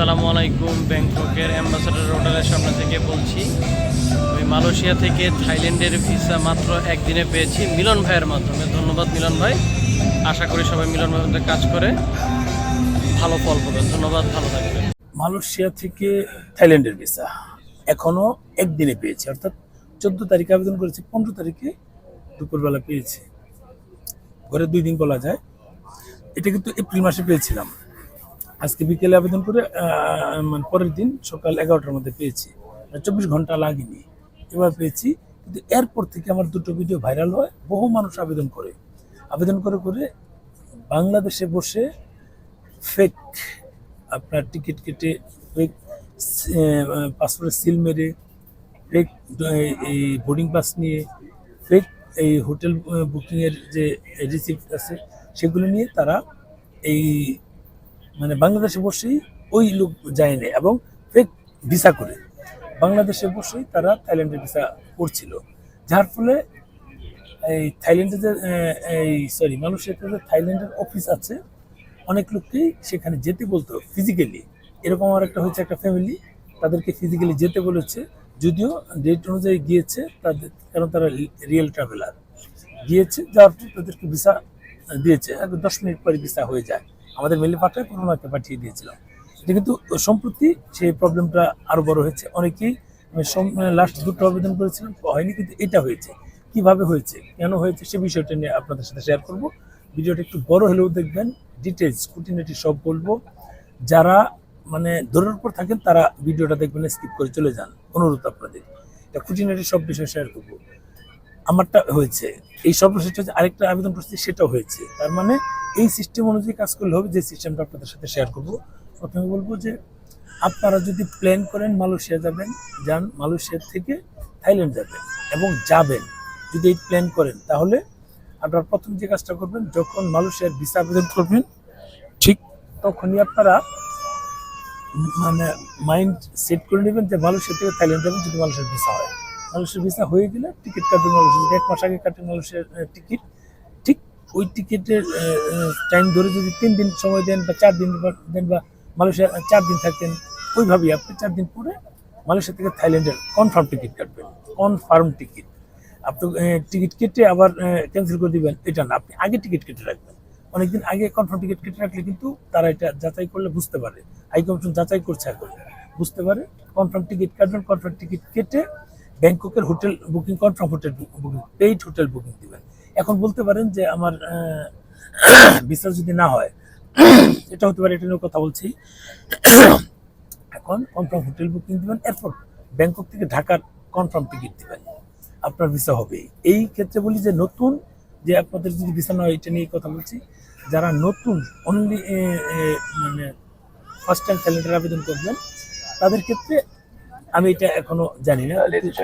আসসালামু আলাইকুম, ব্যাংককের অ্যাম্বাসাডার হোটেলের সামনে থেকে বলছি, আমি মালয়েশিয়া থেকে থাইল্যান্ডের ভিসা মাত্র একদিনে পেয়েছি মিলন ভাইয়ের মাধ্যমে। ধন্যবাদ মিলন ভাই। আশা করি সবাই মিলন ভাইয়ের কাজ করে ভালো ফল পাবেন। ধন্যবাদ, ভালো থাকবেন। মালয়েশিয়া থেকে থাইল্যান্ডের ভিসা এখনও একদিনে পেয়েছি, অর্থাৎ চোদ্দ তারিখে আবেদন করেছি, পনেরো তারিখে দুপুরবেলা পেয়েছি। ঘরে দুই দিন বলা যায়। এটা কিন্তু এপ্রিল মাসে পেয়েছিলাম। আজকে বিকেলে আবেদন করে মানে পরের দিন সকাল এগারোটার মধ্যে পেয়েছি। মানে চব্বিশ ঘণ্টা লাগেনি। এবার পেয়েছি। কিন্তু এরপর থেকে আমার দুটো ভিডিও ভাইরাল হয়। বহু মানুষ আবেদন করে। আবেদন করে করে বাংলাদেশে বসে ফেক আপনার টিকিট কেটে ফেক পাসপোর্টের সিল মেরে ফেক এই বোর্ডিং পাস নিয়ে ফেক এই হোটেল বুকিংয়ের যে রিসিপ্ট আছে, সেগুলো নিয়ে তারা এই বাংলাদেশে বসেই ওই লোক যায় না এবং ফেক ভিসা করে। বাংলাদেশে বসেই তারা থাইল্যান্ডে ভিসা করছিল। যার ফলে এই থাইল্যান্ডে যে এই সরি মানুষের যে থাইল্যান্ডের অফিস আছে, অনেক লোককেই সেখানে যেতে বলতো ফিজিক্যালি এরকম আমার একটা হয়েছে একটা ফ্যামিলি তাদেরকে ফিজিক্যালি যেতে বলেছে। যদিও ডেট অনুযায়ী গিয়েছে, তাদের, কারণ তারা রিয়েল ট্রাভেলার গিয়েছে, যাওয়ার তাদেরকে ভিসা দিয়েছে। দশ মিনিট পরে ভিসা হয়ে যায়। আমাদের মেলে পাঠায় কোনো একটা পাঠিয়ে দিয়েছিলাম। এটা কিন্তু সম্প্রতি সেই প্রবলেমটা আরও বড় হয়েছে। অনেকেই লাস্ট দুটো আবেদন করেছিলাম, হয়নি কিন্তু এটা হয়েছে। কীভাবে হয়েছে, কেন হয়েছে সে বিষয়টা নিয়ে আপনাদের সাথে শেয়ার করব। ভিডিওটা একটু বড় হলেও দেখবেন ডিটেলস খুঁটিনাটি সব বলব। যারা মানে দৌড়ের উপর থাকেন, তারা ভিডিওটা দেখবেন স্কিপ করে চলে যান। অনুরোধ আপনাদের। এটা খুঁটিনাটি সব বিষয় শেয়ার করব। আমারটা হয়েছে। এই সর্বশেষ হচ্ছে আরেকটা আবেদন করছি, সেটাও হয়েছে। তার মানে এই সিস্টেম অনুযায়ী কাজ করলে হবে, যে সিস্টেমটা আপনাদের সাথে শেয়ার করব। প্রথমে বলব যে, আপনারা যদি প্ল্যান করেন মালয়েশিয়া যাবেন, যান মালয়েশিয়া থেকে থাইল্যান্ড যাবেন এবং যাবেন, যদি এই প্ল্যান করেন, তাহলে আপনারা প্রথম যে কাজটা করবেন, যখন মালয়েশিয়ার ভিসা আবেদন করবেন, ঠিক তখনই আপনারা মানে মাইন্ড সেট করে নেবেন যে মালয়েশিয়া থেকে থাইল্যান্ড যাবেন যদি মালয়েশিয়ার ভিসা হয়। মালয়েশিয়ার ভিসা হয়ে গেলে টিকিট কাটবেন মালয়েশিয়া এক মাস আগে কাটেন মালয়েশিয়ার টিকিট ওই টিকিটের টাইম ধরে যদি তিন দিন সময় দেন বা চার দিন দেন বা মালয়েশিয়া চার দিন থাকেন, ওইভাবেই আপনি চার দিন পরে মালয়েশিয়া থেকে থাইল্যান্ডের কনফার্ম টিকিট কাটবেন। কনফার্ম টিকিট আপনি টিকিট কেটে আবার ক্যান্সেল করে দিবেন। এটা না, আপনি আগে টিকিট কেটে রাখবেন। অনেকদিন আগে কনফার্ম টিকিট কেটে রাখলে কিন্তু তারা এটা যাচাই করলে বুঝতে পারে। হাই কমিশন যাচাই করছে এখন। বুঝতে পারে? কনফার্ম টিকিট কাটবেন কনফার্ম টিকিট কেটে ব্যাংককের hotel booking confirm hotel booking paid hotel booking দিবেন। এখন বলতে পারেন যে আমার বিশ্বাস যদি না হয়, এটা হতে পারে, এটা নিয়ে কথা বলছি। এখন কনফার্ম হোটেল বুকিং দিবেন, এরপর ব্যাংকক থেকে ঢাকার কনফার্ম টিকিট দিবেন। আপনার ভিসা হবে। এই ক্ষেত্রে বলি যে নতুন যে আপনাদের যদি ভিসা না হয়, এটা নিয়ে কথা বলছি। যারা নতুন অনলি মানে ফার্স্ট টাইম ক্যালেন্ডার আবেদন করবেন, তাদের ক্ষেত্রে আমি এটা এখনও জানি না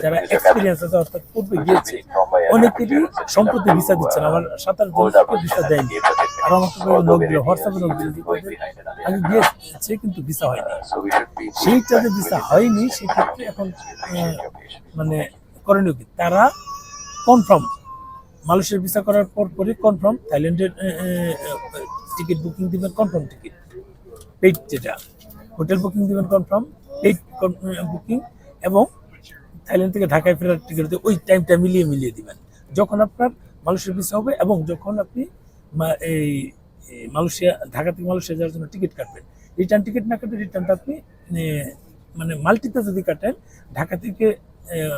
যারা এক্সপিরিয়েন্স আছে অর্থাৎ পূর্বে গিয়েছে অনেকেরই সম্প্রতি ভিসা দিচ্ছেন? আমার সাতাশ জনকে ভিসা দেয়নি। আর আমাকে লোক দিল হোয়াটসঅ্যাপে লোক দিল আগে গিয়েছে। কিন্তু ভিসা হয়নি। সেইটা যে ভিসা হয়নি সেক্ষেত্রে এখন মানে করণীয় কি? তারা কনফার্ম মালয়েশিয়ার ভিসা করার পর পরে কনফার্ম থাইল্যান্ডের টিকিট বুকিং দিবেন কনফার্ম টিকিট পেইড যেটা হোটেল বুকিং দিবেন কনফার্ম পেইড বুকিং এবং থাইল্যান্ড থেকে ঢাকায় ফেরার টিকিট ওই টাইমটা মিলিয়ে মিলিয়ে দিবেন। যখন আপনার মালয়েশিয়ার ভিসা হবে এবং যখন আপনি এই এই মালয়েশিয়া, ঢাকা থেকে মালয়েশিয়া যাওয়ার জন্য টিকিট কাটবেন। রিটার্ন টিকিট না কাটে রিটার্নটা আপনি মানে মাল্টিতে যদি কাটেন, ঢাকা থেকে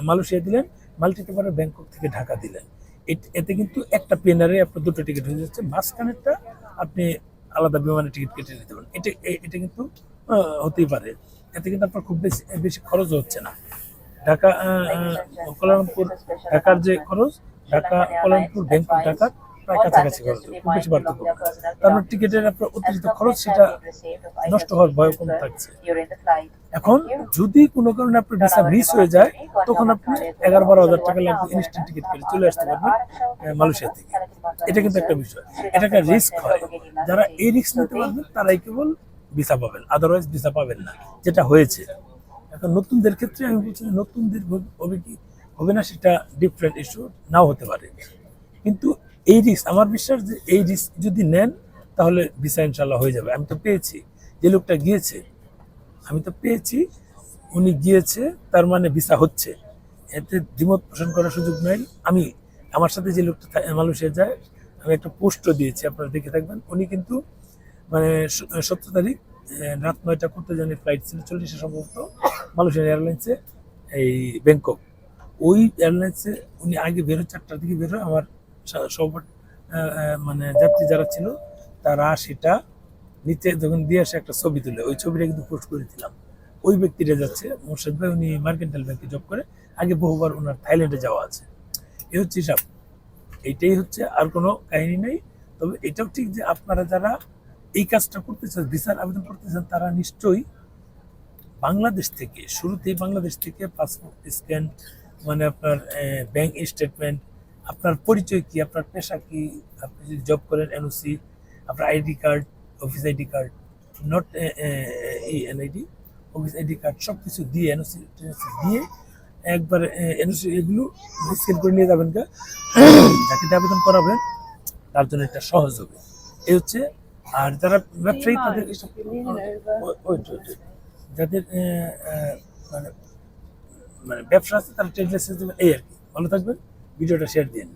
মালয়েশিয়া দিলেন, মাল্টিতে পরে ব্যাংকক থেকে ঢাকা দিলেন। এতে কিন্তু একটা প্লেনারে আপনার দুটো টিকিট হয়ে যাচ্ছে। মাঝখানেরটা আপনি আলাদা বিমানের টিকিট কেটে নিতে পারেন। এটা এটা কিন্তু হতেই পারে। এতে কিন্তু আপনার খুব বেশি বেশি খরচ হচ্ছে না। ঢাকা আহ, ঢাকার যে খরচ ঢাকা কোলালামপুর ব্যাংকক ঢাকার প্রায় কাছাকাছি খরচ খুব বেশি পার্থক্য। হবে না। তার মানে টিকিটের আপনার অতিরিক্ত খরচ সেটা নষ্ট হওয়ার ভয় কম থাকছে। এখন যদি কোনো কারণে আপনার ভিসা মিস হয়ে যায় তখন আপনি এগারো বারো হাজার টাকা লাগবে ইনস্ট্যান্ট টিকিট করে চলে আসতে পারবেন মালয়েশিয়া থেকে। এটা কিন্তু একটা বিষয়। এটা একটা রিস্ক হয়। যারা এই রিস্ক নিতে পারবেন তারাই কেবল ভিসা পাবেন আদারওয়াইজ ভিসা পাবেন না, যেটা হয়েছে। এখন নতুনদের ক্ষেত্রে আমি বলছি নতুনদের হবে- কি? হবে না, সেটা ডিফারেন্ট ইস্যু নাও হতে পারে। কিন্তু এই রিস্ক আমার বিশ্বাস যে এই রিস্ক যদি নেন, তাহলে ভিসা ইনশাল্লাহ হয়ে যাবে। আমি তো পেয়েছি, যে লোকটা গিয়েছে, আমি তো পেয়েছি, উনি গিয়েছে, তার মানে ভিসা হচ্ছে। এতে দ্বিমত পোষণ করার সুযোগ নাই। আমি, আমার সাথে যে লোকটা মালয়েশিয়া যায়, আমি একটা পোস্টও দিয়েছি, আপনারা দেখে থাকবেন। উনি কিন্তু মানে সতেরো তারিখ রাত নয়টা করতে জানি ফ্লাইট ছিল চল্লিশে সম্ভবত মালয়েশিয়ান এয়ারলাইন্সে এই ব্যাংকক ওই এয়ারলাইন্সে উনি আগে বেরো চারটার দিকে বেরো আমার সব মানে যাত্রী যারা ছিল, তারা সেটা নিচে যখন দিয়ে আসে একটা ছবি তুলে, ওই ছবিটা কিন্তু পোস্ট করেছিলাম। ওই ব্যক্তিটা যাচ্ছে, মোর্শেদ ভাই, উনি মার্কেন্টাল ব্যাংকে জব করে, আগে বহুবার ওনার থাইল্যান্ডে যাওয়া আছে। এ হচ্ছে হিসাব। এইটাই হচ্ছে আর কোনো কাহিনী নেই, তবে এটাও ঠিক যে আপনারা যারা এই কাজটা করতে চান ভিসার আবেদন করতে চান তারা নিশ্চয়ই বাংলাদেশ থেকে, শুরুতেই বাংলাদেশ থেকে পাসপোর্ট স্ক্যান মানে আপনার ব্যাংক স্টেটমেন্ট আপনার পরিচয় কি, আপনার পেশা কি, আপনি যদি জব করেন এনওসি আপনার ID card office ID card not এই এনআইডি অফিস আইডি কার্ড সব কিছু দিয়ে এনওসি দিয়ে একবার এনওসি এগুলো স্ক্যান করে নিয়ে যাবেন গা। যাকে আবেদন করাবেন, তার জন্য এটা সহজ হবে। এই হচ্ছে আর যারা ব্যবসায়ী তাদের। যাদের মানে মানে ব্যবসা আছে তারা ট্রেড লাইসেন্স দেবেন এই আর কি। ভালো থাকবেন। ভিডিওটা শেয়ার দিন